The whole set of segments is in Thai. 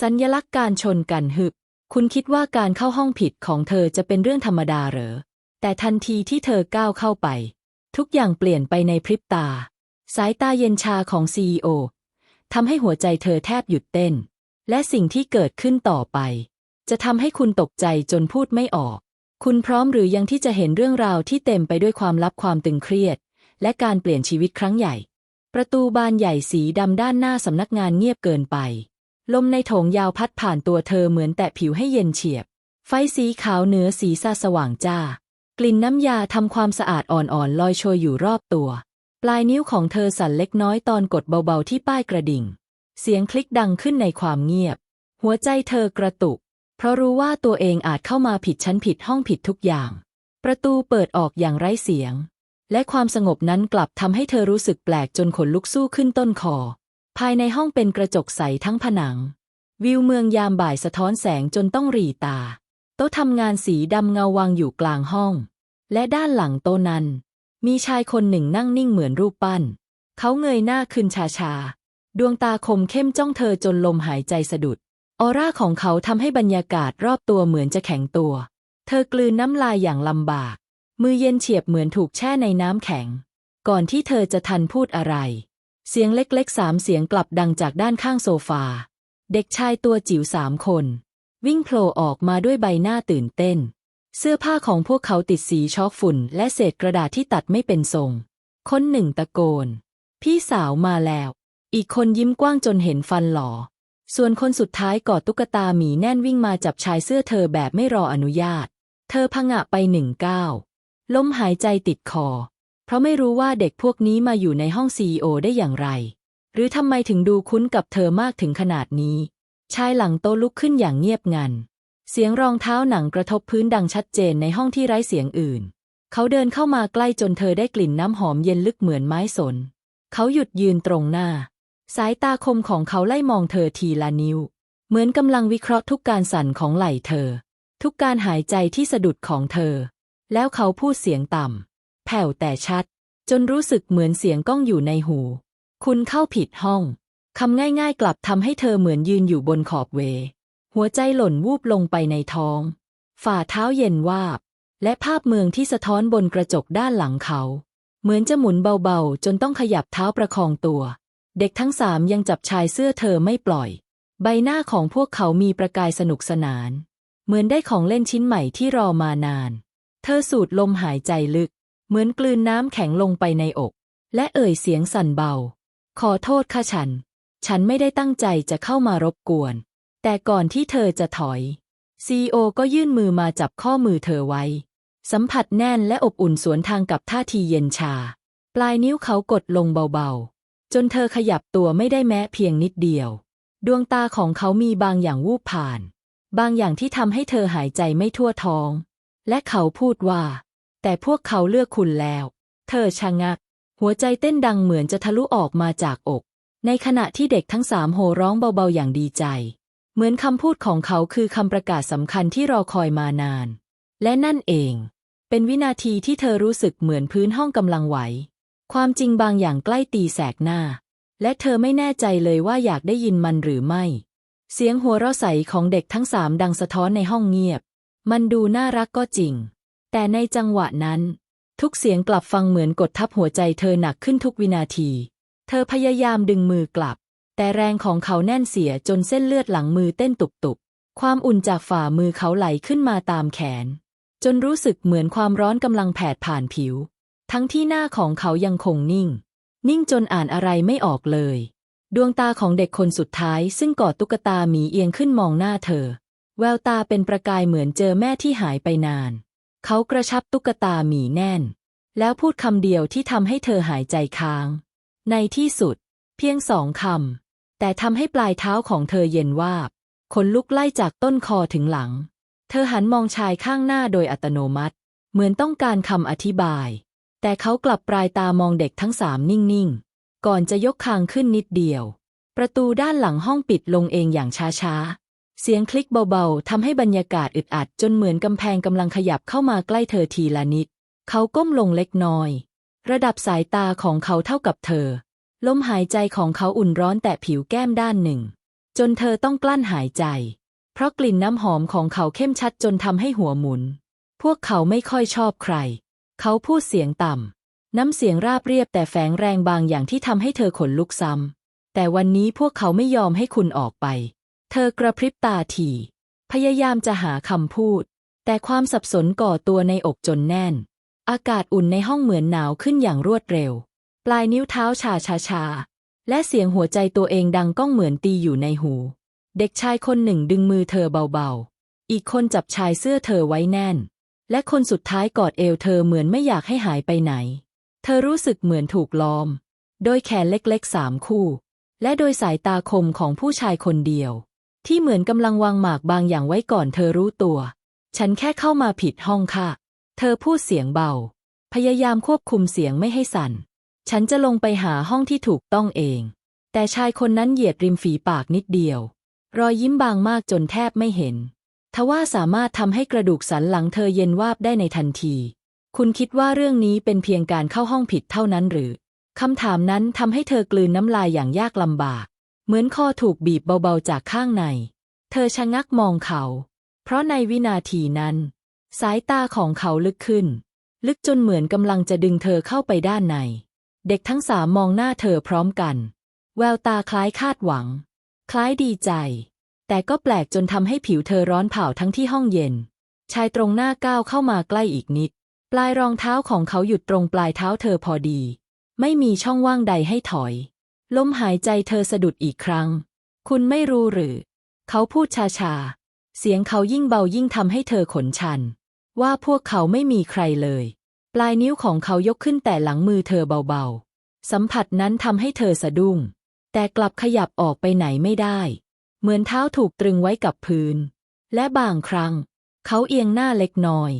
สัญญลักษณ์การชนกันหึบ คุณคิดว่าการเข้าห้องผิดของเธอจะเป็นเรื่องธรรมดาเหรอ แต่ทันทีที่เธอก้าวเข้าไป ทุกอย่างเปลี่ยนไปในพริบตา สายตาเย็นชาของซีอทำให้หัวใจเธอแทบหยุดเต้น และสิ่งที่เกิดขึ้นต่อไป จะทำให้คุณตกใจจนพูดไม่ออก คุณพร้อมหรือยังที่จะเห็นเรื่องราวที่เต็มไปด้วยความลับความตึงเครียด และการเปลี่ยนชีวิตครั้งใหญ่ ประตูบานใหญ่สีดำด้านหน้าสำนักงานเงียบเกินไป ลมในโถงยาวพัดผ่านตัวเธอเหมือนแตะผิวให้เย็นเฉียบ ไฟสีขาวเหนือสีซาสว่างจ้า กลิ่นน้ำยาทำความสะอาดอ่อนๆลอยโชยอยู่รอบตัว ปลายนิ้วของเธอสั่นเล็กน้อยตอนกดเบาๆที่ป้ายกระดิ่ง เสียงคลิกดังขึ้นในความเงียบ หัวใจเธอกระตุก เพราะรู้ว่าตัวเองอาจเข้ามาผิดชั้นผิดห้องผิดทุกอย่าง ประตูเปิดออกอย่างไร้เสียง และความสงบนั้นกลับทำให้เธอรู้สึกแปลกจนขนลุกสู้ขึ้นต้นคอ ภายในห้องเป็นกระจกใสทั้งผนัง วิวเมืองยามบ่ายสะท้อนแสงจนต้องหรีตา โต๊ะทำงานสีดำเงาวางอยู่กลางห้อง และด้านหลังโต๊ะนั้น มีชายคนหนึ่งนั่งนิ่งเหมือนรูปปั้น เขาเงยหน้าขึ้นชาชาดวงตาคมเข้มจ้องเธอจนลมหายใจสะดุด ออร่าของเขาทำให้บรรยากาศรอบตัวเหมือนจะแข็งตัว เธอกลืนน้ำลายอย่างลำบาก มือเย็นเฉียบเหมือนถูกแช่ในน้ำแข็ง ก่อนที่เธอจะทันพูดอะไร เสียงเล็กๆสามเสียงกลับดังจากด้านข้างโซฟา เด็กชายตัวจิ๋วสามคน วิ่งโผล่ออกมาด้วยใบหน้าตื่นเต้น เสื้อผ้าของพวกเขาติดสีช็อกฝุ่น และเศษกระดาษที่ตัดไม่เป็นทรง คนหนึ่งตะโกน พี่สาวมาแล้ว อีกคนยิ้มกว้างจนเห็นฟันหลอ ส่วนคนสุดท้ายกอดตุ๊กตาหมีแน่นวิ่งมาจับชายเสื้อเธอแบบไม่รออนุญาต เธอพังะไปหนึ่งก้าวล้มหายใจติดคอ ราะไม่รู้ว่าเด็กพวกนี้มาอยู่ในห้องซีอได้อย่างไร หรือทำไมถึงดูคุ้นกับเธอมากถึงขนาดนี้ ชายหลังโตลุกขึ้นอย่างเงียบงัน เสียงรองเท้าหนังกระทบพื้นดังชัดเจนในห้องที่ไร้เสียงอื่น เขาเดินเข้ามาใกล้จนเธอได้กลิ่นน้ำหอมเย็นลึกเหมือนไม้สน เขาหยุดยืนตรงหน้า สายตาคมของเขาไล่มองเธอทีละนิ้ว เหมือนกำลังวิเคราะห์ทุกการสั่นของไหล่เธอ ทุกการหายใจที่สะดุดของเธอ แล้วเขาพูดเสียงต่ำ ผ่วแต่ชัด จนรู้สึกเหมือนเสียงก้องอยู่ในหู คุณเข้าผิดห้องคำง่ายๆ กลับทำให้เธอเหมือนยืนอยู่บนขอบเว หัวใจหล่นวูบลงไปในท้อง ฝ่าเท้าเย็นวาบ และภาพเมืองที่สะท้อนบนกระจกด้านหลังเขา เหมือนจะหมุนเบาๆ จนต้องขยับเท้าประคองตัว เด็กทั้งสามยังจับชายเสื้อเธอไม่ปล่อย ใบหน้าของพวกเขามีประกายสนุกสนาน เหมือนได้ของเล่นชิ้นใหม่ที่รอมานาน เธอสูดลมหายใจลึก เหมือนกลืนน้ำแข็งลงไปในอก และเอ่ยเสียงสั่นเบา ขอโทษค่ะฉัน ฉันไม่ได้ตั้งใจจะเข้ามารบกวน แต่ก่อนที่เธอจะถอยซีโอก็ยื่นมือมาจับข้อมือเธอไว้ สัมผัสแน่นและอบอุ่นสวนทางกับท่าทีเย็นชา ปลายนิ้วเขากดลงเบาๆ จนเธอขยับตัวไม่ได้แม้เพียงนิดเดียว ดวงตาของเขามีบางอย่างวูบผ่าน บางอย่างที่ทำให้เธอหายใจไม่ทั่วท้อง และเขาพูดว่า แต่พวกเขาเลือกคุณแล้ว เธอชะงัก หัวใจเต้นดังเหมือนจะทะลุออกมาจากอก ในขณะที่เด็กทั้งสามโห่ร้องเบาๆอย่างดีใจ เหมือนคำพูดของเขาคือคำประกาศสำคัญที่รอคอยมานาน และนั่นเอง เป็นวินาทีที่เธอรู้สึกเหมือนพื้นห้องกำลังไหว ความจริงบางอย่างใกล้ตีแสกหน้า และเธอไม่แน่ใจเลยว่าอยากได้ยินมันหรือไม่ เสียงหัวเราะใสของเด็กทั้งสามดังสะท้อนในห้องเงียบ มันดูน่ารักก็จริง แต่ในจังหวะนั้น ทุกเสียงกลับฟังเหมือนกดทับหัวใจเธอหนักขึ้นทุกวินาที เธอพยายามดึงมือกลับ แต่แรงของเขาแน่นเสียจนเส้นเลือดหลังมือเต้นตุบๆ ความอุ่นจากฝ่ามือเขาไหลขึ้นมาตามแขน จนรู้สึกเหมือนความร้อนกำลังแผดผ่านผิว ทั้งที่หน้าของเขายังคงนิ่ง นิ่งจนอ่านอะไรไม่ออกเลย ดวงตาของเด็กคนสุดท้ายซึ่งกอดตุ๊กตาหมีเอียงขึ้นมองหน้าเธอ แววตาเป็นประกายเหมือนเจอแม่ที่หายไปนาน เขากระชับตุ๊กตาหมีแน่น แล้วพูดคำเดียวที่ทำให้เธอหายใจค้าง ในที่สุด เพียงสองคำ แต่ทำให้ปลายเท้าของเธอเย็นวาบขนลุกไล่จากต้นคอถึงหลัง เธอหันมองชายข้างหน้าโดยอัตโนมัติ เหมือนต้องการคำอธิบาย แต่เขากลับปลายตามองเด็กทั้งสามนิ่งๆ ก่อนจะยกคางขึ้นนิดเดียว ประตูด้านหลังห้องปิดลงเองอย่างช้าๆ เสียงคลิกเบาๆทำให้บรรยากาศอึดอัดจนเหมือนกำแพงกำลังขยับเข้ามาใกล้เธอทีละนิด เขาก้มลงเล็กน้อย ระดับสายตาของเขาเท่ากับเธอ ลมหายใจของเขาอุ่นร้อนแตะผิวแก้มด้านหนึ่ง จนเธอต้องกลั้นหายใจ เพราะกลิ่นน้ำหอมของเขาเข้มชัดจนทำให้หัวหมุน พวกเขาไม่ค่อยชอบใคร เขาพูดเสียงต่ำน้ำเสียงราบเรียบแต่แฝงแรงบางอย่างที่ทำให้เธอขนลุกซ้ำแต่วันนี้พวกเขาไม่ยอมให้คุณออกไป เธอกระพริบตาถี่ พยายามจะหาคำพูด แต่ความสับสนก่อตัวในอกจนแน่น อากาศอุ่นในห้องเหมือนหนาวขึ้นอย่างรวดเร็ว ปลายนิ้วเท้าชาชาชา และเสียงหัวใจตัวเองดังก้องเหมือนตีอยู่ในหู เด็กชายคนหนึ่งดึงมือเธอเบาๆ อีกคนจับชายเสื้อเธอไว้แน่น และคนสุดท้ายกอดเอวเธอเหมือนไม่อยากให้หายไปไหน เธอรู้สึกเหมือนถูกล้อม โดยแขนเล็กๆสามคู่ และโดยสายตาคมของผู้ชายคนเดียว ที่เหมือนกำลังวางหมากบางอย่างไว้ก่อนเธอรู้ตัว ฉันแค่เข้ามาผิดห้องค่ะ เธอพูดเสียงเบา พยายามควบคุมเสียงไม่ให้สั่น ฉันจะลงไปหาห้องที่ถูกต้องเอง แต่ชายคนนั้นเหยียดริมฝีปากนิดเดียว รอยยิ้มบางมากจนแทบไม่เห็น ทว่าสามารถทำให้กระดูกสันหลังเธอเย็นวาบได้ในทันที คุณคิดว่าเรื่องนี้เป็นเพียงการเข้าห้องผิดเท่านั้นหรือคำถามนั้นทำให้เธอกลืนน้ำลายอย่างยากลำบาก เหมือนคอถูกบีบเบาๆจากข้างใน เธอชะงักมองเขา เพราะในวินาทีนั้น สายตาของเขาลึกขึ้น ลึกจนเหมือนกำลังจะดึงเธอเข้าไปด้านใน เด็กทั้งสามมองหน้าเธอพร้อมกัน แววตาคล้ายคาดหวัง คล้ายดีใจ แต่ก็แปลกจนทำให้ผิวเธอร้อนเผาทั้งที่ห้องเย็น ชายตรงหน้าก้าวเข้ามาใกล้อีกนิด ปลายรองเท้าของเขาหยุดตรงปลายเท้าเธอพอดี ไม่มีช่องว่างใดให้ถอย ลมหายใจเธอสะดุดอีกครั้ง คุณไม่รู้หรือ เขาพูดชาๆเสียงเขายิ่งเบายิ่งทำให้เธอขนชัน ว่าพวกเขาไม่มีใครเลย ปลายนิ้วของเขายกขึ้นแต่หลังมือเธอเบาๆ สัมผัสนั้นทำให้เธอสะดุ้ง แต่กลับขยับออกไปไหนไม่ได้ เหมือนเท้าถูกตรึงไว้กับพื้น และบางครั้ง เขาเอียงหน้าเล็กน้อย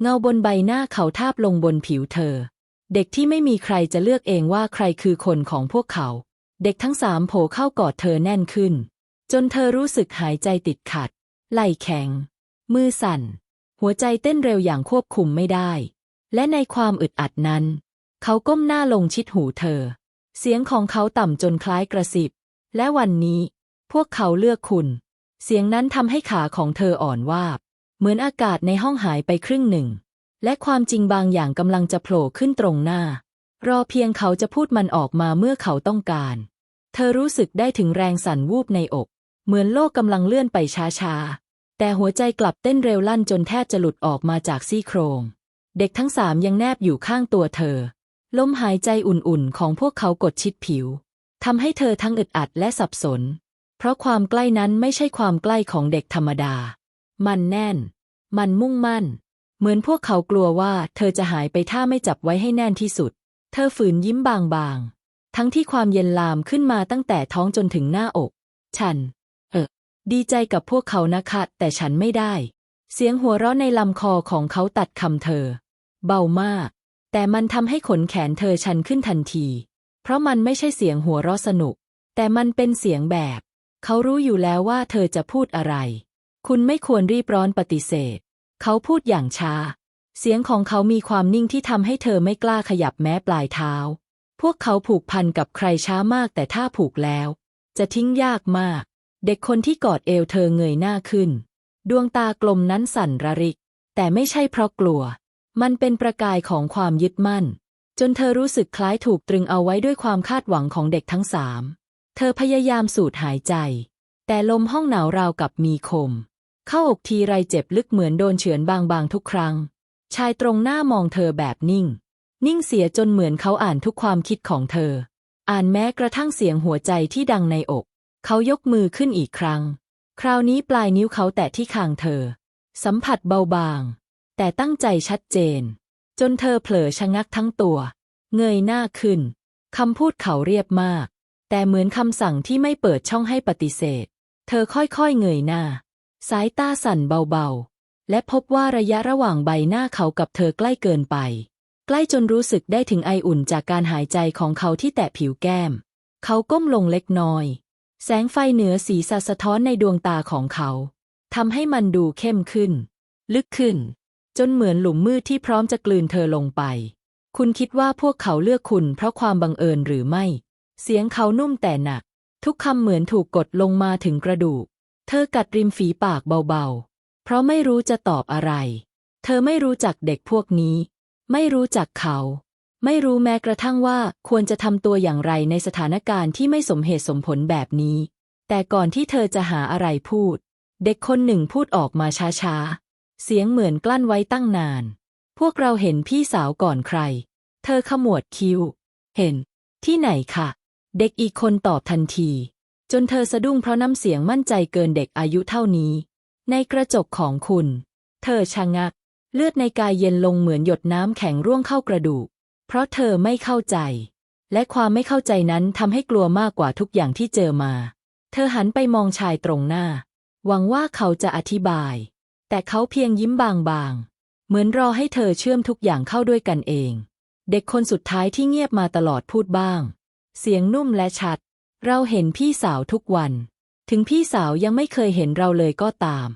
เงาบนใบหน้าเขาทาบลงบนผิวเธอ เด็กที่ไม่มีใครจะเลือกเองว่าใครคือคนของพวกเขา เด็กทั้งสามโผล่เข้ากอดเธอแน่นขึ้น จนเธอรู้สึกหายใจติดขัด ไหล่แข็ง มือสั่น หัวใจเต้นเร็วอย่างควบคุมไม่ได้ และในความอึดอัดนั้น เขาก้มหน้าลงชิดหูเธอ เสียงของเขาต่ำจนคล้ายกระสิบ และวันนี้ พวกเขาเลือกคุณ เสียงนั้นทำให้ขาของเธออ่อนวาบ เหมือนอากาศในห้องหายไปครึ่งหนึ่ง และความจริงบางอย่างกำลังจะโผล่ขึ้นตรงหน้า รอเพียงเขาจะพูดมันออกมาเมื่อเขาต้องการ เธอรู้สึกได้ถึงแรงสั่นวูบในอก เหมือนโลกกำลังเลื่อนไปช้าๆ แต่หัวใจกลับเต้นเร็วลั่นจนแทบจะหลุดออกมาจากซี่โครง เด็กทั้งสามยังแนบอยู่ข้างตัวเธอ ลมหายใจอุ่นๆ ของพวกเขากดชิดผิวทำให้เธอทั้งอึดอัดและสับสน เพราะความใกล้นั้นไม่ใช่ความใกล้ของเด็กธรรมดา มันแน่น มันมุ่งมั่น เหมือนพวกเขากลัวว่าเธอจะหายไปถ้าไม่จับไว้ให้แน่นที่สุด เธอฝืนยิ้มบางๆ ทั้งที่ความเย็นลามขึ้นมาตั้งแต่ท้องจนถึงหน้าอก ฉัน เออ ดีใจกับพวกเขานะคะ แต่ฉันไม่ได้ เสียงหัวเราะในลำคอของเขาตัดคำเธอ เบามาก แต่มันทำให้ขนแขนเธอชันขึ้นทันที เพราะมันไม่ใช่เสียงหัวเราะสนุก แต่มันเป็นเสียงแบบ เขารู้อยู่แล้วว่าเธอจะพูดอะไร คุณไม่ควรรีบร้อนปฏิเสธ เขาพูดอย่างช้า เสียงของเขามีความนิ่งที่ทำให้เธอไม่กล้าขยับแม้ปลายเท้า พวกเขาผูกพันกับใครช้ามากแต่ถ้าผูกแล้ว จะทิ้งยากมาก เด็กคนที่กอดเอวเธอเงยหน้าขึ้น ดวงตากลมนั้นสั่นระริก แต่ไม่ใช่เพราะกลัว มันเป็นประกายของความยึดมั่น จนเธอรู้สึกคล้ายถูกตรึงเอาไว้ด้วยความคาดหวังของเด็กทั้งสาม เธอพยายามสูดหายใจ แต่ลมห้องหนาวราวกับมีคม เข้าอกทีไรเจ็บลึกเหมือนโดนเฉือนบางๆทุกครั้ง ชายตรงหน้ามองเธอแบบนิ่ง นิ่งเสียจนเหมือนเขาอ่านทุกความคิดของเธอ อ่านแม้กระทั่งเสียงหัวใจที่ดังในอก เขายกมือขึ้นอีกครั้ง คราวนี้ปลายนิ้วเขาแตะที่คางเธอ สัมผัสเบาบาง แต่ตั้งใจชัดเจน จนเธอเผลอชะงักทั้งตัว เงยหน้าขึ้นคำพูดเขาเรียบมาก แต่เหมือนคำสั่งที่ไม่เปิดช่องให้ปฏิเสธ เธอค่อยๆเงยหน้า สายตาสั่นเบาๆ และพบว่าระยะระหว่างใบหน้าเขากับเธอใกล้เกินไป ใกล้จนรู้สึกได้ถึงไออุ่นจากการหายใจของเขาที่แตะผิวแก้ม เขาก้มลงเล็กน้อย แสงไฟเหนือสีสสะท้อนในดวงตาของเขาทำให้มันดูเข้มขึ้น ลึกขึ้น จนเหมือนหลุมมืดที่พร้อมจะกลืนเธอลงไป คุณคิดว่าพวกเขาเลือกคุณเพราะความบังเอิญหรือไม่ เสียงเขานุ่มแต่หนัก ทุกคำเหมือนถูกกดลงมาถึงกระดูก เธอกัดริมฝีปากเบาๆ เพราะไม่รู้จะตอบอะไร เธอไม่รู้จักเด็กพวกนี้ ไม่รู้จักเขา ไม่รู้แม้กระทั่งว่าควรจะทำตัวอย่างไรในสถานการณ์ที่ไม่สมเหตุสมผลแบบนี้ แต่ก่อนที่เธอจะหาอะไรพูด เด็กคนหนึ่งพูดออกมาช้าๆ เสียงเหมือนกลั้นไว้ตั้งนาน พวกเราเห็นพี่สาวก่อนใคร เธอขมวดคิ้ว เห็น ที่ไหนคะเด็กอีกคนตอบทันที จนเธอสะดุ้งเพราะน้ำเสียงมั่นใจเกินเด็กอายุเท่านี้ ในกระจกของคุณ เธอชะงัก เลือดในกายเย็นลงเหมือนหยดน้ำแข็งร่วงเข้ากระดูก เพราะเธอไม่เข้าใจ และความไม่เข้าใจนั้นทำให้กลัวมากกว่าทุกอย่างที่เจอมา เธอหันไปมองชายตรงหน้า หวังว่าเขาจะอธิบาย แต่เขาเพียงยิ้มบางๆ เหมือนรอให้เธอเชื่อมทุกอย่างเข้าด้วยกันเอง เด็กคนสุดท้ายที่เงียบมาตลอดพูดบ้าง เสียงนุ่มและชัด เราเห็นพี่สาวทุกวัน ถึงพี่สาวยังไม่เคยเห็นเราเลยก็ตาม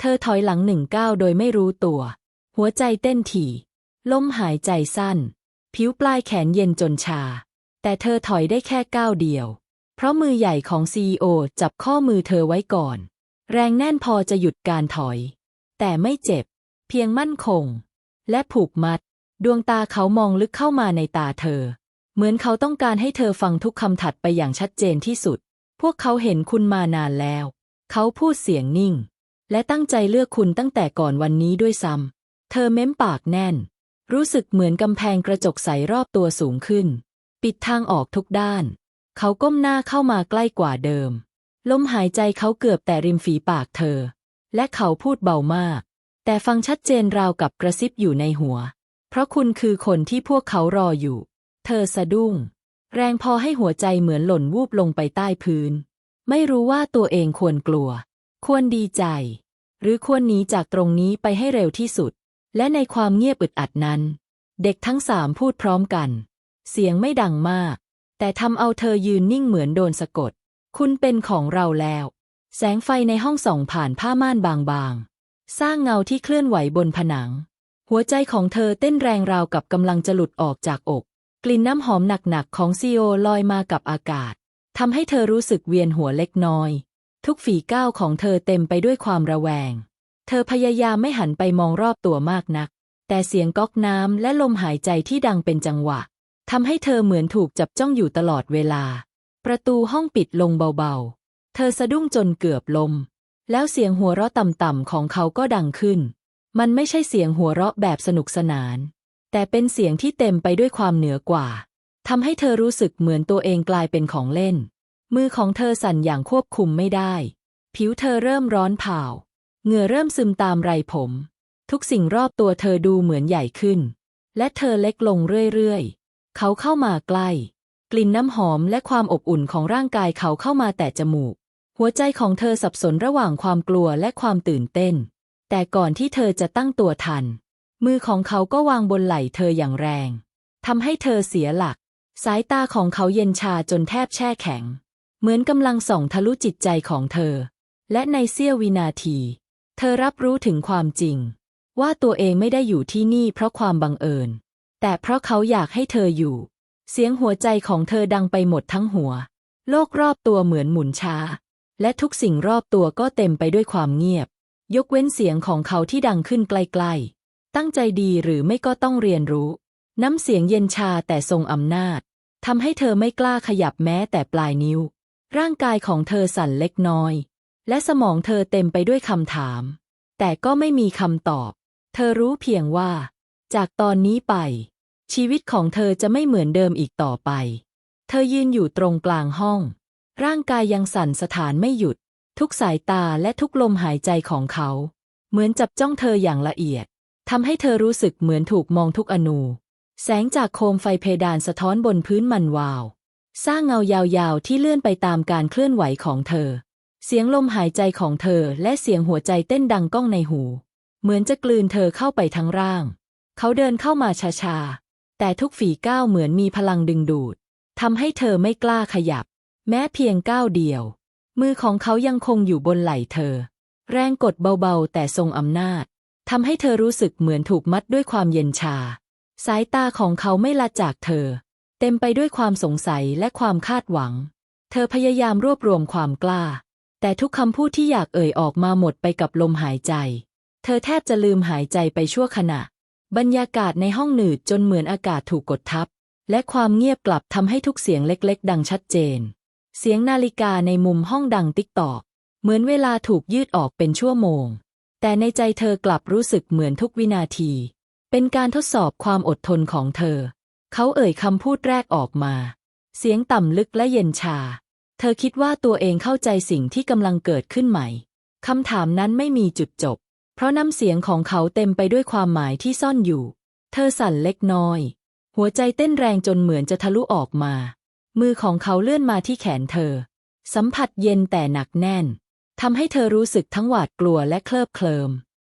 เธอถอยหลังหนึ่งก้าวโดยไม่รู้ตัว หัวใจเต้นถี่ลมหายใจสั้น ผิวปลายแขนเย็นจนชา แต่เธอถอยได้แค่ก้าวเดียว เพราะมือใหญ่ของซีอจับข้อมือเธอไว้ก่อน แรงแน่นพอจะหยุดการถอย แต่ไม่เจ็บ เพียงมั่นคง และผูกมัด ดวงตาเขามองลึกเข้ามาในตาเธอ เหมือนเขาต้องการให้เธอฟังทุกคำถัดไปอย่างชัดเจนที่สุด พวกเขาเห็นคุณมานานแล้ว เขาพูดเสียงนิ่ง และตั้งใจเลือกคุณตั้งแต่ก่อนวันนี้ด้วยซ้ำ เธอเม้มปากแน่น รู้สึกเหมือนกำแพงกระจกใสรอบตัวสูงขึ้น ปิดทางออกทุกด้าน เขาก้มหน้าเข้ามาใกล้กว่าเดิม ลมหายใจเขาเกือบแต่ริมฝีปากเธอ และเขาพูดเบามาก แต่ฟังชัดเจนราวกับกระซิบอยู่ในหัว เพราะคุณคือคนที่พวกเขารออยู่ เธอสะดุ้ง แรงพอให้หัวใจเหมือนหล่นวูบลงไปใต้พื้น ไม่รู้ว่าตัวเองควรกลัว ควรดีใจ หรือควรหนีจากตรงนี้ไปให้เร็วที่สุด และในความเงียบอึดอัดนั้น เด็กทั้งสามพูดพร้อมกัน เสียงไม่ดังมาก แต่ทำเอาเธอยืนนิ่งเหมือนโดนสะกด คุณเป็นของเราแล้ว แสงไฟในห้องส่องผ่านผ้าม่านบางๆ สร้างเงาที่เคลื่อนไหวบนผนัง หัวใจของเธอเต้นแรงราวกับกำลังจะหลุดออกจากอก ลิ่นน้ำหอมหนักๆของซีโอลอยมากับอากาศทำให้เธอรู้สึกเวียนหัวเล็กน้อย ทุกฝีก้าวของเธอเต็มไปด้วยความระแวง เธอพยายามไม่หันไปมองรอบตัวมากนัก แต่เสียงก๊อกน้ำและลมหายใจที่ดังเป็นจังหวะทำให้เธอเหมือนถูกจับจ้องอยู่ตลอดเวลา ประตูห้องปิดลงเบาๆ เธอสะดุ้งจนเกือบลม แล้วเสียงหัวเราะต่ำๆของเขาก็ดังขึ้น มันไม่ใช่เสียงหัวเราะแบบสนุกสนาน แต่เป็นเสียงที่เต็มไปด้วยความเหนือกว่าทำให้เธอรู้สึกเหมือนตัวเองกลายเป็นของเล่น มือของเธอสั่นอย่างควบคุมไม่ได้ ผิวเธอเริ่มร้อนเผาเหงื่อเริ่มซึมตามไรผม ทุกสิ่งรอบตัวเธอดูเหมือนใหญ่ขึ้น และเธอเล็กลงเรื่อยๆ เขาเข้ามาใกล้ กลิ่นน้ำหอมและความอบอุ่นของร่างกายเขาเข้ามาแต่จมูก หัวใจของเธอสับสนระหว่างความกลัวและความตื่นเต้น แต่ก่อนที่เธอจะตั้งตัวทัน มือของเขาก็วางบนไหล่เธออย่างแรงทำให้เธอเสียหลัก สายตาของเขาเย็นชาจนแทบแช่แข็ง เหมือนกำลังส่องทะลุจิตใจของเธอ และในเสี้ยววินาที เธอรับรู้ถึงความจริง ว่าตัวเองไม่ได้อยู่ที่นี่เพราะความบังเอิญ แต่เพราะเขาอยากให้เธออยู่ เสียงหัวใจของเธอดังไปหมดทั้งหัว โลกรอบตัวเหมือนหมุนช้า และทุกสิ่งรอบตัวก็เต็มไปด้วยความเงียบ ยกเว้นเสียงของเขาที่ดังขึ้นใกล้ๆ ตั้งใจดีหรือไม่ก็ต้องเรียนรู้ น้ำเสียงเย็นชาแต่ทรงอำนาจทำให้เธอไม่กล้าขยับแม้แต่ปลายนิ้ว ร่างกายของเธอสั่นเล็กน้อย และสมองเธอเต็มไปด้วยคำถาม แต่ก็ไม่มีคำตอบ เธอรู้เพียงว่า จากตอนนี้ไป ชีวิตของเธอจะไม่เหมือนเดิมอีกต่อไป เธอยืนอยู่ตรงกลางห้อง ร่างกายยังสั่นสถานไม่หยุด ทุกสายตาและทุกลมหายใจของเขา เหมือนจับจ้องเธออย่างละเอียด ทำให้เธอรู้สึกเหมือนถูกมองทุกอนู แสงจากโคมไฟเพดานสะท้อนบนพื้นมันวาว สร้างเงายาวๆที่เลื่อนไปตามการเคลื่อนไหวของเธอ เสียงลมหายใจของเธอและเสียงหัวใจเต้นดังก้องในหู เหมือนจะกลืนเธอเข้าไปทั้งร่าง เขาเดินเข้ามาช้าๆ แต่ทุกฝีก้าวเหมือนมีพลังดึงดูดทำให้เธอไม่กล้าขยับ แม้เพียงก้าวเดียว มือของเขายังคงอยู่บนไหล่เธอ แรงกดเบาๆ แต่ทรงอำนาจ ทำให้เธอรู้สึกเหมือนถูกมัดด้วยความเย็นชา สายตาของเขาไม่ละจากเธอ เต็มไปด้วยความสงสัยและความคาดหวัง เธอพยายามรวบรวมความกล้า แต่ทุกคำพูดที่อยากเอ่ยออกมาหมดไปกับลมหายใจ เธอแทบจะลืมหายใจไปชั่วขณะ บรรยากาศในห้องหนืดจนเหมือนอากาศถูกกดทับ และความเงียบกลับทำให้ทุกเสียงเล็ก ๆ ดังชัดเจน เสียงนาฬิกาในมุมห้องดังติ๊กตอก เหมือนเวลาถูกยืดออกเป็นชั่วโมง แต่ในใจเธอกลับรู้สึกเหมือนทุกวินาที เป็นการทดสอบความอดทนของเธอ เขาเอ่ยคำพูดแรกออกมา เสียงต่ำลึกและเย็นชา เธอคิดว่าตัวเองเข้าใจสิ่งที่กำลังเกิดขึ้นใหม่คำถามนั้นไม่มีจุดจบ เพราะน้ำเสียงของเขาเต็มไปด้วยความหมายที่ซ่อนอยู่ เธอสั่นเล็กน้อย หัวใจเต้นแรงจนเหมือนจะทะลุออกมา มือของเขาเลื่อนมาที่แขนเธอ สัมผัสเย็นแต่หนักแน่น ทำให้เธอรู้สึกทั้งหวาดกลัวและเคลิบเคลิม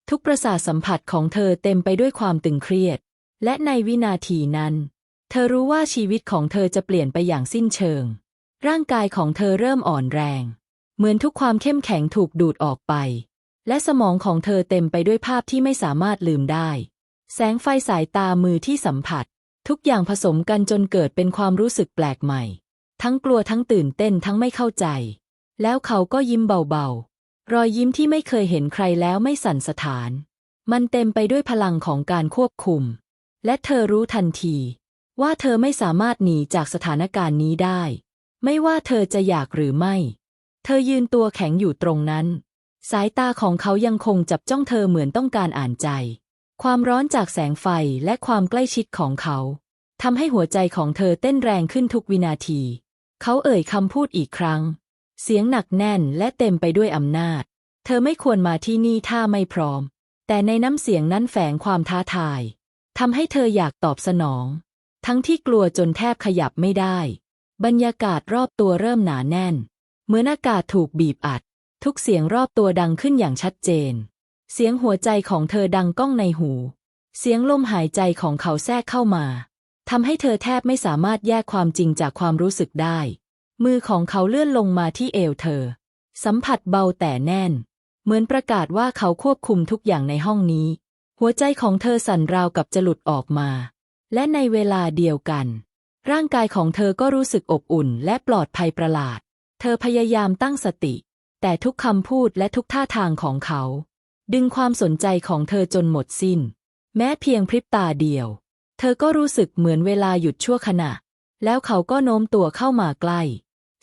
ทุกประสาทสัมผัสของเธอเต็มไปด้วยความตึงเครียด และในวินาทีนั้น เธอรู้ว่าชีวิตของเธอจะเปลี่ยนไปอย่างสิ้นเชิง ร่างกายของเธอเริ่มอ่อนแรง เหมือนทุกความเข้มแข็งถูกดูดออกไป และสมองของเธอเต็มไปด้วยภาพที่ไม่สามารถลืมได้ แสงไฟสายตามือที่สัมผัส ทุกอย่างผสมกันจนเกิดเป็นความรู้สึกแปลกใหม่ ทั้งกลัวทั้งตื่นเต้นทั้งไม่เข้าใจ แล้วเขาก็ยิ้มเบาๆ รอยยิ้มที่ไม่เคยเห็นใครแล้วไม่สั่นสะท้าน มันเต็มไปด้วยพลังของการควบคุม และเธอรู้ทันที ว่าเธอไม่สามารถหนีจากสถานการณ์นี้ได้ ไม่ว่าเธอจะอยากหรือไม่ เธอยืนตัวแข็งอยู่ตรงนั้น สายตาของเขายังคงจับจ้องเธอเหมือนต้องการอ่านใจ ความร้อนจากแสงไฟและความใกล้ชิดของเขาทำให้หัวใจของเธอเต้นแรงขึ้นทุกวินาที เขาเอ่ยคำพูดอีกครั้ง เสียงหนักแน่นและเต็มไปด้วยอำนาจ เธอไม่ควรมาที่นี่ถ้าไม่พร้อม แต่ในน้ำเสียงนั้นแฝงความท้าทายทำให้เธออยากตอบสนอง ทั้งที่กลัวจนแทบขยับไม่ได้ บรรยากาศรอบตัวเริ่มหนาแน่น เหมือนอากาศถูกบีบอัด ทุกเสียงรอบตัวดังขึ้นอย่างชัดเจน เสียงหัวใจของเธอดังก้องในหู เสียงลมหายใจของเขาแทรกเข้ามาทำให้เธอแทบไม่สามารถแยกความจริงจากความรู้สึกได้ มือของเขาเลื่อนลงมาที่เอวเธอ สัมผัสเบาแต่แน่น เหมือนประกาศว่าเขาควบคุมทุกอย่างในห้องนี้ หัวใจของเธอสั่นราวกับจะหลุดออกมา และในเวลาเดียวกัน ร่างกายของเธอก็รู้สึกอบอุ่นและปลอดภัยประหลาด เธอพยายามตั้งสติ แต่ทุกคำพูดและทุกท่าทางของเขา ดึงความสนใจของเธอจนหมดสิ้น แม้เพียงพริบตาเดียว เธอก็รู้สึกเหมือนเวลาหยุดชั่วขณะ แล้วเขาก็โน้มตัวเข้ามาใกล้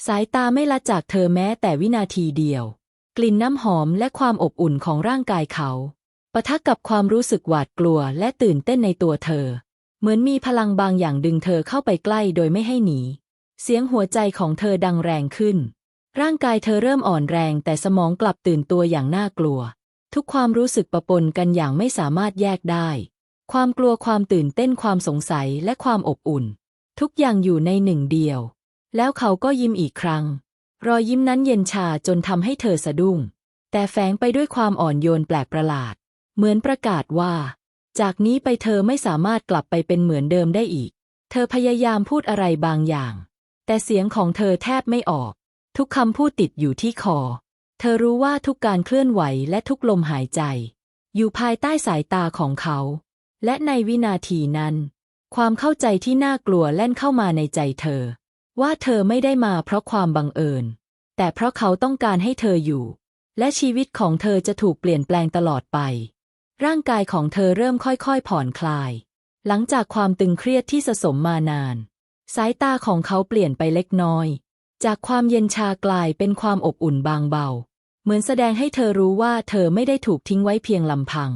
สายตาไม่ละจากเธอแม้แต่วินาทีเดียว กลิ่นน้ำหอมและความอบอุ่นของร่างกายเขาปะทะกับความรู้สึกหวาดกลัวและตื่นเต้นในตัวเธอ เหมือนมีพลังบางอย่างดึงเธอเข้าไปใกล้โดยไม่ให้หนี เสียงหัวใจของเธอดังแรงขึ้น ร่างกายเธอเริ่มอ่อนแรงแต่สมองกลับตื่นตัวอย่างน่ากลัว ทุกความรู้สึกปะปนกันอย่างไม่สามารถแยกได้ ความกลัวความตื่นเต้นความสงสัยและความอบอุ่น ทุกอย่างอยู่ในหนึ่งเดียว แล้วเขาก็ยิ้มอีกครั้ง รอยยิ้มนั้นเย็นชาจนทำให้เธอสะดุ้ง แต่แฝงไปด้วยความอ่อนโยนแปลกประหลาด เหมือนประกาศว่า จากนี้ไปเธอไม่สามารถกลับไปเป็นเหมือนเดิมได้อีก เธอพยายามพูดอะไรบางอย่าง แต่เสียงของเธอแทบไม่ออก ทุกคำพูดติดอยู่ที่คอ เธอรู้ว่าทุกการเคลื่อนไหวและทุกลมหายใจ อยู่ภายใต้สายตาของเขา และในวินาทีนั้น ความเข้าใจที่น่ากลัวแล่นเข้ามาในใจเธอ ว่าเธอไม่ได้มาเพราะความบังเอิญ แต่เพราะเขาต้องการให้เธออยู่ และชีวิตของเธอจะถูกเปลี่ยนแปลงตลอดไป ร่างกายของเธอเริ่มค่อยๆ ผ่อนคลาย หลังจากความตึงเครียดที่สะสมมานาน สายตาของเขาเปลี่ยนไปเล็กน้อย จากความเย็นชากลายเป็นความอบอุ่นบางเบา เหมือนแสดงให้เธอรู้ว่าเธอไม่ได้ถูกทิ้งไว้เพียงลำพัง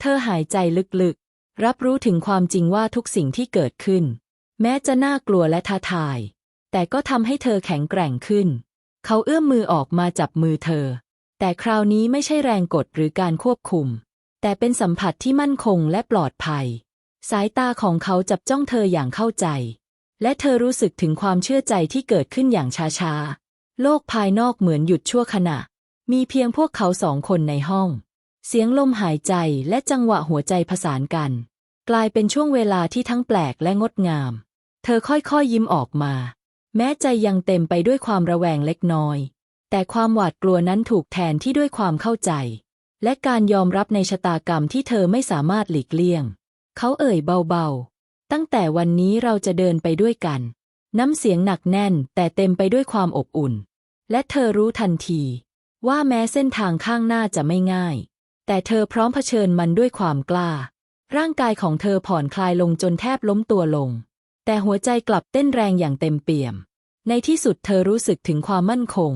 เธอหายใจลึกๆ รับรู้ถึงความจริงว่าทุกสิ่งที่เกิดขึ้น แม้จะน่ากลัวและท้าทาย แต่ก็ทำให้เธอแข็งแกร่งขึ้น เขาเอื้อมมือออกมาจับมือเธอ แต่คราวนี้ไม่ใช่แรงกดหรือการควบคุม แต่เป็นสัมผัสที่มั่นคงและปลอดภัย สายตาของเขาจับจ้องเธออย่างเข้าใจ และเธอรู้สึกถึงความเชื่อใจที่เกิดขึ้นอย่างช้าๆ โลกภายนอกเหมือนหยุดชั่วขณะ มีเพียงพวกเขาสองคนในห้อง เสียงลมหายใจและจังหวะหัวใจผสานกัน กลายเป็นช่วงเวลาที่ทั้งแปลกและงดงาม เธอค่อยๆยยิ้มออกมา แม้ใจยังเต็มไปด้วยความระแวงเล็กน้อย แต่ความหวาดกลัวนั้นถูกแทนที่ด้วยความเข้าใจ และการยอมรับในชะตากรรมที่เธอไม่สามารถหลีกเลี่ยง เขาเอ่ยเบาๆ ตั้งแต่วันนี้เราจะเดินไปด้วยกัน น้ำเสียงหนักแน่นแต่เต็มไปด้วยความอบอุ่น และเธอรู้ทันที ว่าแม้เส้นทางข้างหน้าจะไม่ง่าย แต่เธอพร้อมเผชิญมันด้วยความกล้า ร่างกายของเธอผ่อนคลายลงจนแทบล้มตัวลง แต่หัวใจกลับเต้นแรงอย่างเต็มเปี่ยม ในที่สุดเธอรู้สึกถึงความมั่นคง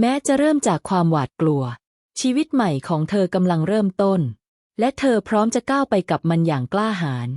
แม้จะเริ่มจากความหวาดกลัว ชีวิตใหม่ของเธอกำลังเริ่มต้น และเธอพร้อมจะก้าวไปกับมันอย่างกล้าหาญ